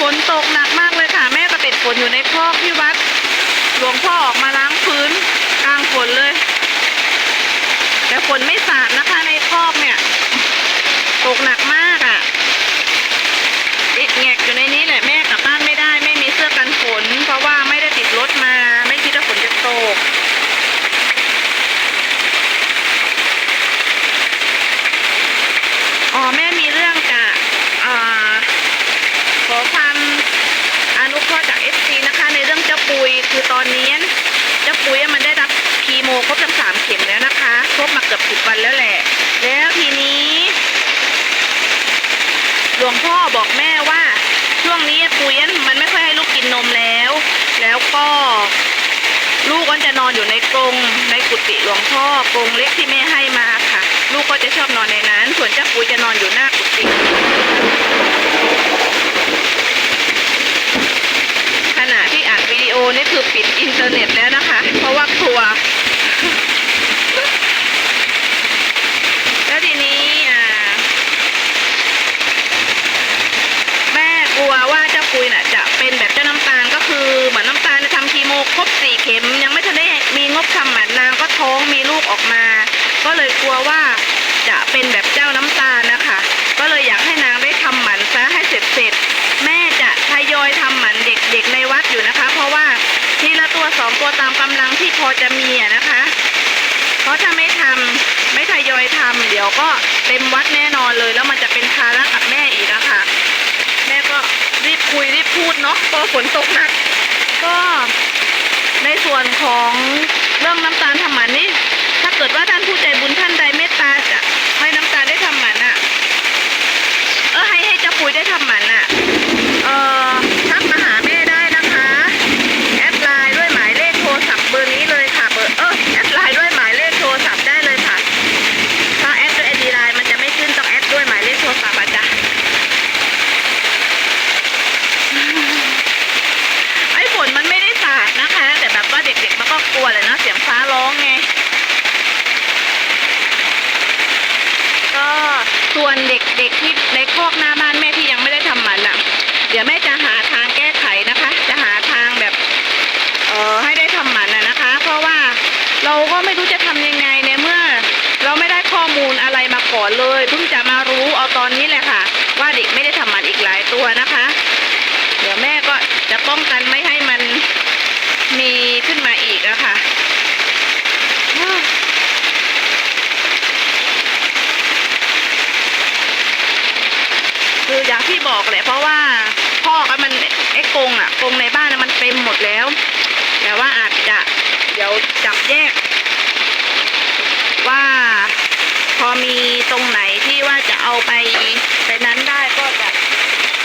ฝนตกหนักมากเลยค่ะ แม่ก็ติดฝนอยู่ในคอกที่วัด หลวงพ่อออกมาล้างพื้นกลางฝนเลย แต่ฝนไม่สาดนะคะในคอกเนี่ย ตกหนักมากอะ่ะติดแงกอยู่ในนี้แหละแม่กลับบ้านไม่ได้ ไม่มีเสื้อกันฝน เพราะว่าไม่ได้ติดรถมา ไม่คิดว่าฝนจะตก อ๋อแม่มีเรื่องจะอ่าขอความอนุเคราะห์จากเอฟซีนะคะ ในเรื่องเจ้าปุยคื อนนี้เจ้าปุยมันได้รับคีโมครบทั้งสามเข็มแล้วนะคะครบมาเกือบสิบวันแล้วแหละ แล้วทีนี้หลวงพ่อบอกแม่ว่า ช่วงนี้ปุยมันไม่ค่อยให้ลูกกินนมแล้ว แล้วก็ลูกก็จะนอนอยู่ในกรงในกุฏิหลวงพ่อกรงเล็กที่แม่ให้มาค่ะ ลูกก็จะชอบนอนในนั้น ส่วนเจ้าปุยจะนอนอยู่หน้ากุฏิขณะที่อัดวิดีโอนี่คือ ปิดอินเทอร์เน็ตแล้วนะคะ เพราะว่ากลัว แล้วทีนี้อ่าแม่กลัวว่าเจ้าปุยน่ะ จะเป็นแบบเจ้าน้ำตาลก็คือเหมือนน้ำตาลจะทำคีโมครบสี่เข็ม ยังไม่ทันได้มีงบทำหมันนางก็ท้องมีลูกออกมา ก็เลยกลัวว่าจะเป็นแบบเจ้าน้ำตาลนะคะ ก็เลยอยากให้นาง ตามกำลังที่พอจะมีอะนะคะ เพราะถ้าไม่ทำไม่ทยอยทำเดี๋ยวก็เต็มวัดแน่นอนเลย แล้วมันจะเป็นภาระกับแม่อีกนะคะแม่ก็รีบคุยรีบพูดเนาะเพราะฝนตกหนัก ก็ในส่วนของเรื่องน้ำตาลทำหมันนี่ถ้าเกิดว่าท่านผู้ใจบุญท่านใดเมตตาจะให้น้ำตาลได้ทำหมันอะ เออให้ให้เจ้าปุยได้ทำหมันอะ เออทักมาหาแม่ได้นะคะ แอดไลน์ด้วยหมายเลขโทรศัพท์เบอร์นี้เลยค่ะเบอร์เออแอดไลน์ด้วยหมายเลขโทรศัพท์ได้เลยค่ะ ถ้าแอดด้วยไอดีไลน์มันจะไม่ขึ้นต้องแอดด้วยหมายเลขโทรศัพท์อะจ้ะ ไอ้ฝนมันไม่ได้สาดนะคะ แต่แบบว่าเด็กๆมันก็กลัวเลยนะ เสียงฟ้าร้องไง ก็ ส่วนเด็กๆที่ในคอกหน้าบ้านแม่ที่ยังไม่ได้ทำหมันอะ เดี๋ยวแม่จะหาทางแก้ไขนะคะ จะหาทางแบบ เอ่อให้ได้ทำหมันอะนะคะ เพราะว่าเราก็ไม่รู้จะทำยังไงในเมื่อ เราไม่ได้ข้อมูลอะไรมาก่อนเลยเพิ่งจะมารู้เอาตอนนี้แหละค่ะ ว่าเด็กไม่ได้ทำหมันอีกหลายตัวนะคะ เดี๋ยวแม่ก็จะป้องกันไม่ให้มันมีขึ้นมาอีกอะค่ะ คื ออย่างที่บอกแหละเพราะว่าพ่อก็มันไอ้กงอะกงในบ้านมันเต็มหมดแล้ว แต่ว่าอาจจะเดี๋ยวจับแยก ว่าพอมีตรงไหนที่ว่าจะเอาไปไปนั้นได้ก็จะ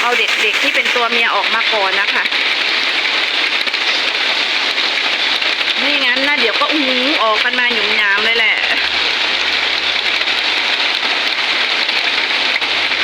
เอาเด็กๆที่เป็นตัวเมียออกมาก่อนนะคะไม่งั้นนะเดี๋ยวก็อุ้งออกกันมา